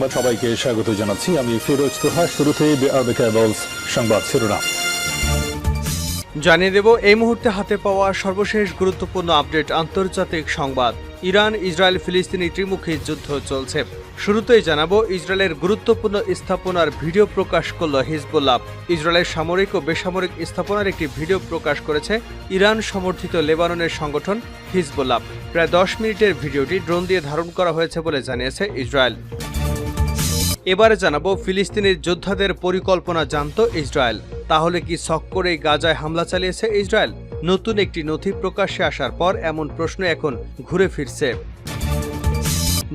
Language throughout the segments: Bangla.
সংবাদ সবাইকে স্বাগত জানাচ্ছি। আমি ফিরোজ তোহা শুরুতেই সংবাদ শিরোনাম। জানিয়ে দেব, এই মুহূর্তে হাতে পাওয়া সর্বশেষ গুরুত্বপূর্ণ আপডেট, আন্তর্জাতিক সংবাদ। ইরান, ইসরায়েল, ফিলিস্তিনি ত্রিমুখী যুদ্ধ চলছে। শুরুতেই জানাব, ইসরায়েলের গুরুত্বপূর্ণ স্থাপনার ভিডিও প্রকাশ করল হিজবুল্লাহ। ইসরায়েলের সামরিক ও বেসামরিক স্থাপনার একটি ভিডিও প্রকাশ করেছে ইরান সমর্থিত লেবাননের সংগঠন হিজবুল্লাহ। প্রায় দশ মিনিটের ভিডিওটি ড্রোন দিয়ে ধারণ করা হয়েছে বলে জানিয়েছে ইসরায়েল। এবারে জানাব ফিলিস্তিনের যোদ্ধাদের পরিকল্পনা জানত ইসরায়েল। তাহলে কি শখ করেই গাজায় হামলা চালিয়েছে ইসরায়েল? নতুন একটি নথি প্রকাশ্যে আসার পর এমন প্রশ্ন এখন ঘুরে ফিরছে।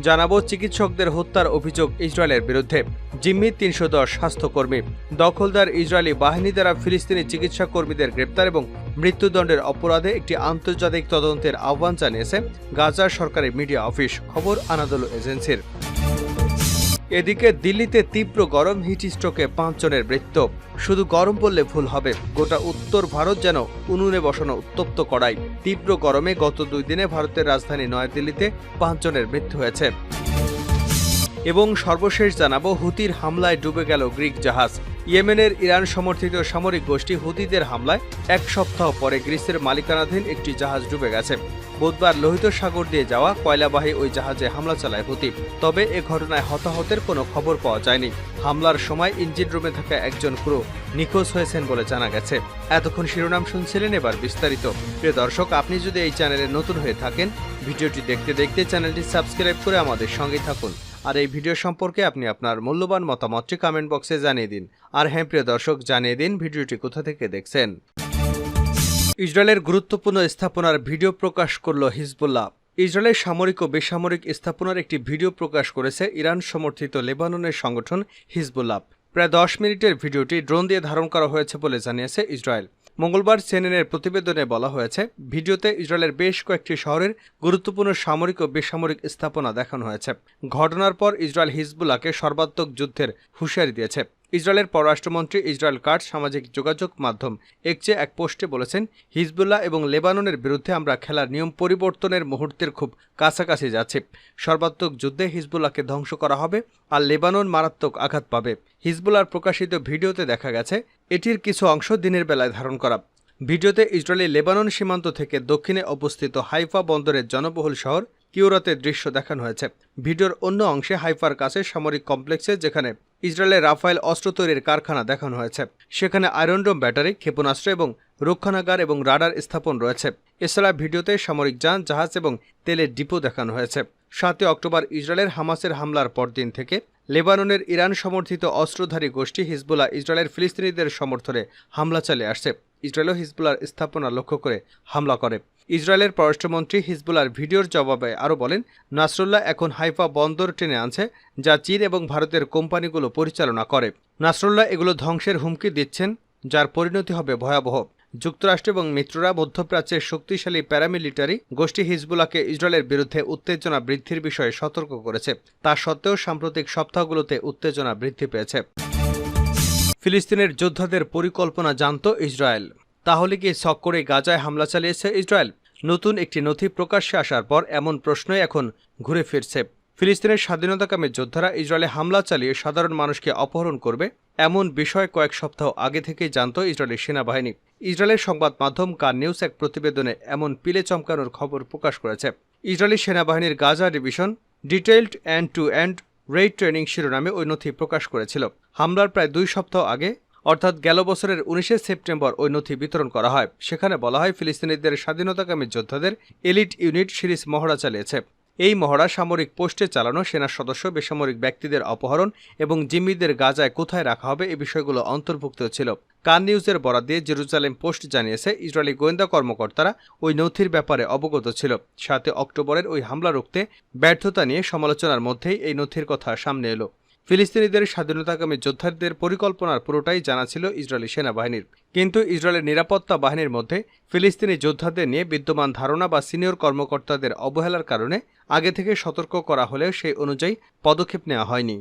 জানাব চিকিৎসকদের হত্যার অভিযোগ ইসরায়েলের বিরুদ্ধে। জিম্মি তিনশো দশ স্বাস্থ্যকর্মী। দখলদার ইসরায়েলি বাহিনী দ্বারা ফিলিস্তিনি চিকিৎসা কর্মীদের গ্রেপ্তার এবং মৃত্যুদণ্ডের অপরাধে একটি আন্তর্জাতিক তদন্তের আহ্বান জানিয়েছে গাজার সরকারি মিডিয়া অফিস। খবর আনাদোলু এজেন্সির। এদিকে দিল্লিতে তীব্র গরম হিটস্ট্রোকে পাঁচজনের মৃত্যু। শুধু গরম বললে ভুল হবে। গোটা উত্তর ভারত যেন উনুনে বসানো উত্তপ্ত করাই তীব্র গরমে গত দুই দিনে ভারতের রাজধানী নয়াদিল্লিতে পাঁচজনের মৃত্যু হয়েছে। এবং সর্বশেষ জানাব, হুতির হামলায় ডুবে গেল গ্রিক জাহাজ। ইয়েমেনের ইরান সমর্থিত সামরিক গোষ্ঠী হুতিদের হামলায় এক সপ্তাহ পরে গ্রিসের মালিকানাধীন একটি জাহাজ ডুবে গেছে। বুধবার লোহিত সাগর দিয়ে যাওয়া কয়লাবাহী ওই জাহাজে হামলা চালায় হুতি। তবে এ ঘটনায় হতাহতের কোনো খবর পাওয়া যায়নি। হামলার সময় ইঞ্জিন রুমে থাকা একজন ক্রু নিখোঁজ হয়েছেন বলে জানা গেছে। এতক্ষণ শিরোনাম শুনছিলেন এবার বিস্তারিত। প্রিয় দর্শক, আপনি যদি এই চ্যানেলে নতুন হয়ে থাকেন, ভিডিওটি দেখতে দেখতে চ্যানেলটি সাবস্ক্রাইব করে আমাদের সঙ্গে থাকুন। আর এই ভিডিও সম্পর্কে আপনি আপনার মূল্যবান মতামতটি কমেন্ট বক্সে জানিয়ে দিন। আর হ্যাঁ প্রিয় দর্শক, জানিয়ে দিন ভিডিওটি কোথা থেকে দেখছেন। ইসরায়েলের গুরুত্বপূর্ণ স্থাপনার ভিডিও প্রকাশ করল হিজবুল্লাহ। ইসরায়েলের সামরিক ও বেসামরিক স্থাপনার একটি ভিডিও প্রকাশ করেছে ইরান সমর্থিত লেবাননের সংগঠন হিজবুল্লাহ। প্রায় দশ মিনিটের ভিডিওটি ড্রোন দিয়ে ধারণ করা হয়েছে বলে জানিয়েছে ইসরায়েল। মঙ্গলবার সেনেনের প্রতিবেদনে বলা হয়েছে, ভিডিওতে ইসরায়েলের বেশ কয়েকটি শহরের গুরুত্বপূর্ণ সামরিক ও বেসামরিক স্থাপনা দেখানো হয়েছে। ঘটনার পর ইসরায়েল হিজবুল্লাহকে সর্বাত্মক যুদ্ধের হুঁশিয়ারি দিয়েছে। ইসরায়েলের পররাষ্ট্রমন্ত্রী ইসরায়েল কার্ড সামাজিক যোগাযোগ মাধ্যম একচে এক পোস্টে বলেছেন, হিজবুল্লাহ এবং লেবাননের বিরুদ্ধে আমরা খেলার নিয়ম পরিবর্তনের মুহূর্তের খুব কাছাকাছি যাচ্ছে। সর্বাত্মক যুদ্ধে হিজবুল্লাহকে ধ্বংস করা হবে আর লেবানন মারাত্মক আঘাত পাবে। হিজবুল্লাহর প্রকাশিত ভিডিওতে দেখা গেছে, এটির কিছু অংশ দিনের বেলায় ধারণ করা। ভিডিওতে ইসরায়েলি লেবানন সীমান্ত থেকে দক্ষিণে অবস্থিত হাইফা বন্দরের জনবহুল শহর কিউরাতের দৃশ্য দেখানো হয়েছে। ভিডিওর অন্য অংশে হাইফার কাছে সামরিক কমপ্লেক্সে যেখানে ইসরায়েলের রাফায়েল অস্ত্র তৈরির কারখানা দেখানো হয়েছে। সেখানে আয়রনডোম ব্যাটারি, ক্ষেপণাস্ত্র এবং রক্ষণাগার এবং রাডার স্থাপন রয়েছে। এছাড়া ভিডিওতে সামরিক যান, জাহাজ এবং তেলের ডিপো দেখানো হয়েছে। সাতই অক্টোবর ইসরায়েলের হামাসের হামলার পরদিন থেকে লেবাননের ইরান সমর্থিত অস্ত্রধারী গোষ্ঠী হিজবুল্লাহ ইসরায়েলের ফিলিস্তিনিদের সমর্থনে হামলা চালিয়ে আসছে। ইসরায়েলও হিজবুল্লার স্থাপনা লক্ষ্য করে হামলা করে। ইসরায়েলের পররাষ্ট্রমন্ত্রী হিজবুলার ভিডিওর জবাবে আরও বলেন, নাসরুল্লাহ এখন হাইফা বন্দর টেনে আনছে, যা চীন এবং ভারতের কোম্পানিগুলো পরিচালনা করে। নাসরুল্লাহ এগুলো ধ্বংসের হুমকি দিচ্ছেন, যার পরিণতি হবে ভয়াবহ। যুক্তরাষ্ট্র এবং মিত্ররা মধ্যপ্রাচ্যের শক্তিশালী প্যারামিলিটারি গোষ্ঠী হিজবুলাকে ইসরায়েলের বিরুদ্ধে উত্তেজনা বৃদ্ধির বিষয়ে সতর্ক করেছে। তা সত্ত্বেও সাম্প্রতিক সপ্তাহগুলোতে উত্তেজনা বৃদ্ধি পেয়েছে। ফিলিস্তিনের যোদ্ধাদের পরিকল্পনা জানত ইসরায়েল। তাহলে কি শখ করে গাজায় হামলা চালিয়েছে ইসরায়েল? নতুন একটি নথি প্রকাশ্যে আসার পর এমন প্রশ্নই এখন ঘুরে ফিরছে। ফিলিস্তিনের স্বাধীনতাকামী যোদ্ধারা ইসরায়েলে হামলা চালিয়ে সাধারণ মানুষকে অপহরণ করবে? এমন বিষয় কয়েক সপ্তাহ আগে থেকেই জানত ইসরায়েলের সেনাবাহিনী। ইসরায়েলের সংবাদ মাধ্যম কার নিউজ এক প্রতিবেদনে এমন পিলে চমকানোর খবর প্রকাশ করেছে। ইসরায়েলি সেনাবাহিনীর Gaza division detailed end to end raid training শিরোনামে ওই নথি প্রকাশ করেছিল। হামলার প্রায় দুই সপ্তাহ আগে অর্থাৎ গেল বছরের উনিশে সেপ্টেম্বর ওই নথি বিতরণ করা হয়। সেখানে বলা হয়, ফিলিস্তিনিদের স্বাধীনতাকামী যোদ্ধাদের এলিট ইউনিট সিরিজ মহড়া চালিয়েছে। এই মহড়া সামরিক পোস্টে চালানো সেনা সদস্য, বেসামরিক ব্যক্তিদের অপহরণ এবং জিম্মিদের গাজায় কোথায় রাখা হবে এ বিষয়গুলো অন্তর্ভুক্ত ছিল। কান নিউজের বরাদ দিয়ে জেরুজালেম পোস্ট জানিয়েছে, ইসরায়েলি গোয়েন্দা কর্মকর্তারা ওই নথির ব্যাপারে অবগত ছিল। সাথে অক্টোবরের ওই হামলা রুখতে ব্যর্থতা নিয়ে সমালোচনার মধ্যেই এই নথির কথা সামনে এলো। ফিলিস্তিনিদের স্বাধীনতাকামী যোদ্ধাদের পরিকল্পনার পুরোটাই জানা ছিল ইসরায়েলি সেনাবাহিনীর। কিন্তু ইসরায়েলের নিরাপত্তা বাহিনীর মধ্যে ফিলিস্তিনি যোদ্ধাদের নিয়ে বিদ্যমান ধারণা বা সিনিয়র কর্মকর্তাদের অবহেলার কারণে আগে থেকে সতর্ক করা হলেও সেই অনুযায়ী পদক্ষেপ নেওয়া হয়নি।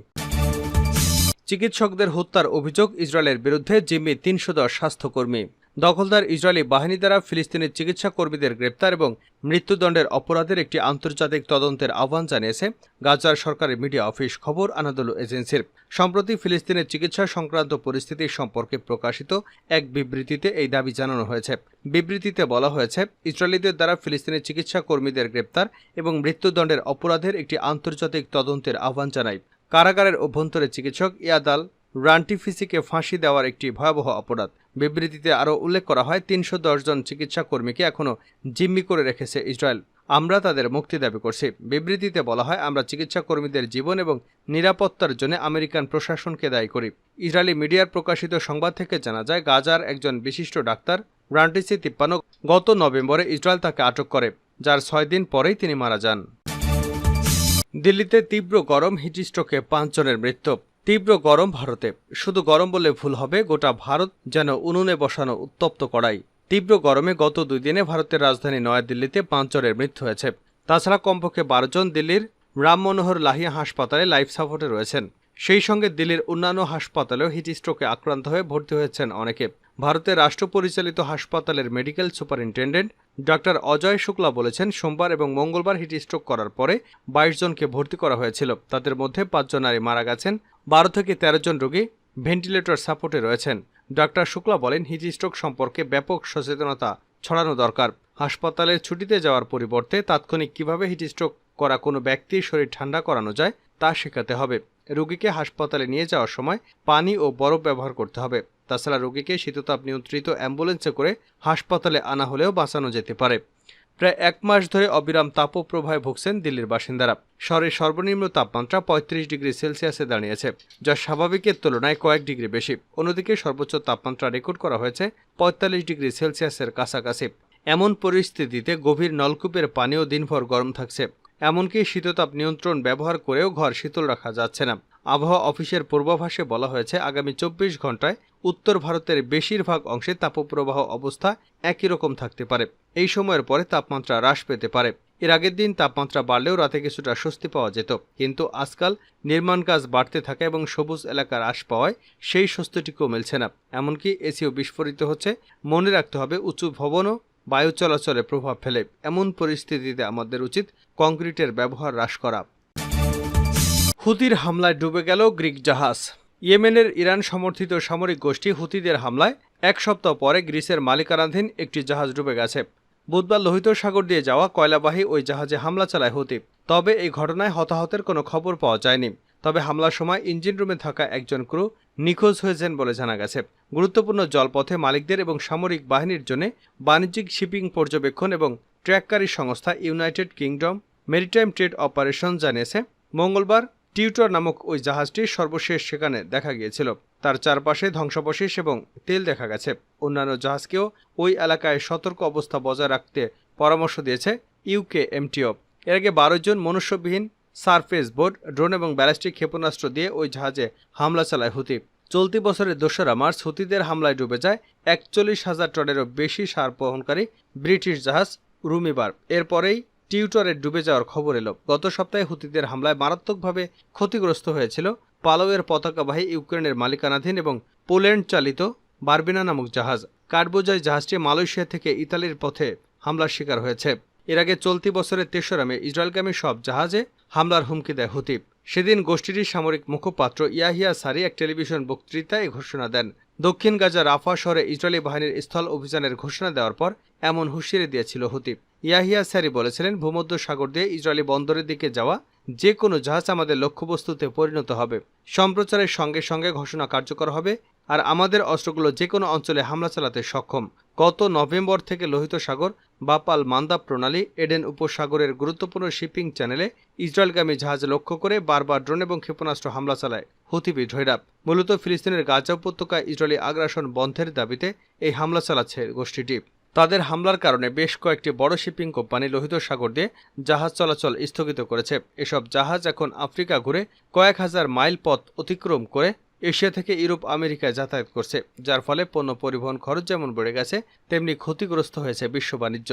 চিকিৎসকদের হত্যার অভিযোগ ইসরায়েলের বিরুদ্ধে জিম্মি তিনশো দশ স্বাস্থ্যকর্মী। দখলদার ইসরায়েলি বাহিনী দ্বারা ফিলিস্তিনের চিকিৎসা কর্মীদের গ্রেপ্তার এবং মৃত্যুদণ্ডের অপরাধের একটি আন্তর্জাতিক তদন্তের আহ্বান জানিয়েছে গাজার সরকারি মিডিয়া অফিস খবর আনাদুল এজেন্সির। সম্প্রতি ফিলিস্তিনের চিকিৎসা সংক্রান্ত পরিস্থিতি সম্পর্কে প্রকাশিত এক বিবৃতিতে এই দাবি জানানো হয়েছে। বিবৃতিতে বলা হয়েছে, ইসরায়েলিদের দ্বারা ফিলিস্তিনের চিকিৎসা কর্মীদের গ্রেপ্তার এবং মৃত্যুদণ্ডের অপরাধের একটি আন্তর্জাতিক তদন্তের আহ্বান জানায়। কারাগারের অভ্যন্তরে চিকিৎসক ইয়াদাল রান্টিফিসিকে ফাঁসি দেওয়ার একটি ভয়াবহ অপরাধ। বিবৃতিতে আরও উল্লেখ করা হয়, তিনশো জন চিকিৎসা কর্মীকে এখনও জিম্মি করে রেখেছে ইসরায়েল। আমরা তাদের মুক্তি দাবি করছি। বিবৃতিতে বলা হয়, আমরা চিকিৎসা কর্মীদের জীবন এবং নিরাপত্তার জন্য আমেরিকান প্রশাসনকে দায়ী করি। ইসরায়েলি মিডিয়ার প্রকাশিত সংবাদ থেকে জানা যায়, গাজার একজন বিশিষ্ট ডাক্তার, রান্টিসি তিপ্পান্ন, গত নভেম্বরে ইসরায়েল তাকে আটক করে, যার ছয় দিন পরেই তিনি মারা যান। দিল্লিতে তীব্র গরম, হিটস্ট্রোকে পাঁচজনের মৃত্যু। তীব্র গরম ভারতে। শুধু গরম বললে ভুল হবে, গোটা ভারত যেন উনুনে বসানো উত্তপ্ত করাই তীব্র গরমে গত দুই দিনে ভারতের রাজধানী নয়াদিল্লিতে পাঁচজনের মৃত্যু হয়েছে। তাছাড়া কমপক্ষে বারোজন দিল্লির রাম মনোহর লাহিয়া হাসপাতালে লাইফ সাপোর্টে রয়েছেন। সেই সঙ্গে দিল্লির অন্যান্য হাসপাতালেও হিটস্ট্রোকে আক্রান্ত হয়ে ভর্তি হয়েছেন অনেকে। ভারতের রাষ্ট্র পরিচালিত হাসপাতালের medical superintendent doctor Ajay Shukla বলেছেন, সোমবার এবং মঙ্গলবার হিটস্ট্রোক করার পরে বাইশ জনকে ভর্তি করা হয়েছিল। তাদের মধ্যে পাঁচজন নারী মারা গেছেন, বারো থেকে তেরো জন রোগী ভেন্টিলেটর সাপোর্টে রয়েছেন। ডক্টর শুক্লা বলেন, হিট স্ট্রোক সম্পর্কে ব্যাপক সচেতনতা ছড়ানো দরকার। হাসপাতালে ছুটিতে যাওয়ার পরিবর্তে তাৎক্ষণিক কীভাবে হিট স্ট্রোক করা কোনো ব্যক্তির শরীর ঠান্ডা করানো যায় তা শেখাতে হবে। রোগীকে হাসপাতালে নিয়ে যাওয়ার সময় পানি ও বরফ ব্যবহার করতে হবে। তাছাড়া রোগীকে শীততাপ নিয়ন্ত্রিত অ্যাম্বুলেন্সে করে হাসপাতালে আনা হলেও বাঁচানো যেতে পারে। প্রায় এক মাস ধরে অবিরাম তাপপ্রবাহে ভুগছেন দিল্লির বাসিন্দারা। শহরের সর্বনিম্ন তাপমাত্রা পঁয়ত্রিশ ডিগ্রি সেলসিয়াসে দাঁড়িয়েছে, যা স্বাভাবিকের তুলনায় কয়েক ডিগ্রি বেশি। অন্যদিকে সর্বোচ্চ তাপমাত্রা রেকর্ড করা হয়েছে পঁয়তাল্লিশ ডিগ্রি সেলসিয়াসের কাছাকাছি। এমন পরিস্থিতিতে গভীর নলকূপের পানিও দিনভর গরম থাকছে। এমনকি শীততাপ নিয়ন্ত্রণ ব্যবহার করেও ঘর শীতল রাখা যাচ্ছে না। আবহাওয়া অফিসের পূর্বাভাসে বলা হয়েছে, আগামী চব্বিশ ঘন্টায় উত্তর ভারতের বেশিরভাগ অংশে তাপপ্রবাহ অবস্থা একই রকম থাকতে পারে। এই সময়ের পরে তাপমাত্রা হ্রাস পেতে পারে। এর আগের দিন তাপমাত্রা বাড়লেও রাতে কিছুটা স্বস্তি পাওয়া যেত। কিন্তু আজকাল নির্মাণ কাজ বাড়তে থাকে এবং সবুজ এলাকার হ্রাস পাওয়ায় সেই স্বস্তিটিকেও মিলছে না। এমনকি এসিও বিস্ফোরিত হচ্ছে। মনে রাখতে হবে, উঁচু ভবনও বায়ু চলাচলে প্রভাব ফেলে। এমন পরিস্থিতিতে আমাদের উচিত কংক্রিটের ব্যবহার হ্রাস করা। হুতির হামলায় ডুবে গেল গ্রিক জাহাজ। ইয়েমেনের ইরান সমর্থিত সামরিক গোষ্ঠী হুতিদের হামলায় এক সপ্তাহ পরে গ্রিসের মালিকানাধীন একটি জাহাজ ডুবে গেছে। বুধবার লোহিত সাগর দিয়ে যাওয়া কয়লাবাহী ওই জাহাজে হামলা চালায় হুতি। তবে এই ঘটনায় হতাহতের কোনো খবর পাওয়া যায়নি। তবে হামলার সময় ইঞ্জিন রুমে থাকা একজন ক্রু নিখোঁজ হয়েছেন বলে জানা গেছে। গুরুত্বপূর্ণ জলপথে মালিকদের এবং সামরিক বাহিনীর জন্য বাণিজ্যিক শিপিং পর্যবেক্ষণ এবং ট্র্যাককারী সংস্থা United Kingdom maritime trade operation জানিয়েছে, মঙ্গলবার টিউটর নামক ওই জাহাজটি সর্বশেষ সেখানে দেখা গিয়েছিল। তার চারপাশে ধ্বংসাবশেষ এবং তেল দেখা গেছে। অন্যান্য জাহাজকেও ওই এলাকায় সতর্ক অবস্থা বজায় রাখতে পরামর্শ দিয়েছে ইউকে এমটিও এর আগে বারো জন মনুষ্যবিহীন সারফেস বোট, ড্রোন এবং ব্যালিস্টিক ক্ষেপণাস্ত্র দিয়ে ওই জাহাজে হামলা চালায় হুতি। চলতি বছরের দোসরা মার্চ হুতিদের হামলায় ডুবে যায় একচল্লিশ হাজার টনেরও বেশি সার বহনকারী ব্রিটিশ জাহাজ রুমিবার। এরপরেই টিউটরে ডুবে যাওয়ার খবর এলো। গত সপ্তাহে হুতিদের হামলায় মারাত্মকভাবে ক্ষতিগ্রস্ত হয়েছিল পালাওয়ের পতাকাবাহী ইউক্রেনের মালিকানাধীন এবং পোল্যান্ড চালিত বারবিনা নামক জাহাজ। কাঠবোঝাই জাহাজটি মালয়েশিয়া থেকে ইতালির পথে হামলার শিকার হয়েছে। এর আগে চলতি বছরের তেসরা মে ইসরায়েলগামী সব জাহাজে হামলার হুমকি দেয় হুতি সেদিন গোষ্ঠীটির সামরিক মুখপাত্র ইয়াহিয়া সারি এক টেলিভিশন বক্তৃতায় ঘোষণা দেন। দক্ষিণ গাজা রাফা শহরে ইসরায়েলি বাহিনীর স্থল অভিযানের ঘোষণা দেওয়ার পর এমন হুঁশিয়ারি দিয়েছিল হুতি ইয়াহিয়া স্যারি বলেছিলেন, ভূমধ্য সাগর দিয়ে ইসরায়েলি বন্দরের দিকে যাওয়া যে কোনো জাহাজ আমাদের লক্ষ্যবস্তুতে পরিণত হবে। সম্প্রচারের সঙ্গে সঙ্গে ঘোষণা কার্যকর হবে আর আমাদের অস্ত্রগুলো যে কোনো অঞ্চলে হামলা চালাতে সক্ষম। গত নভেম্বর থেকে লোহিত সাগর বাপাল মান্দা প্রণালী, এডেন উপসাগরের গুরুত্বপূর্ণ শিপিং চ্যানেলে ইসরায়েলগামী জাহাজ লক্ষ্য করে বারবার ড্রোন এবং ক্ষেপণাস্ত্র হামলা চালায় হুতি বিদ্রোহীরা মূলত ফিলিস্তিনের গাজা উপত্যকায় ইসরায়েলি আগ্রাসন বন্ধের দাবিতে এই হামলা চালাচ্ছে গোষ্ঠীটি। তাদের হামলার কারণে বেশ কয়েকটি বড় শিপিং কোম্পানি লোহিত সাগর দিয়ে জাহাজ চলাচল স্থগিত করেছে। এসব জাহাজ এখন আফ্রিকা ঘুরে কয়েক হাজার মাইল পথ অতিক্রম করে এশিয়া থেকে ইউরোপ আমেরিকায় যাতায়াত করছে, যার ফলে পণ্য পরিবহন খরচ যেমন বেড়ে গেছে, তেমনি ক্ষতিগ্রস্ত হয়েছে বিশ্ব বাণিজ্য।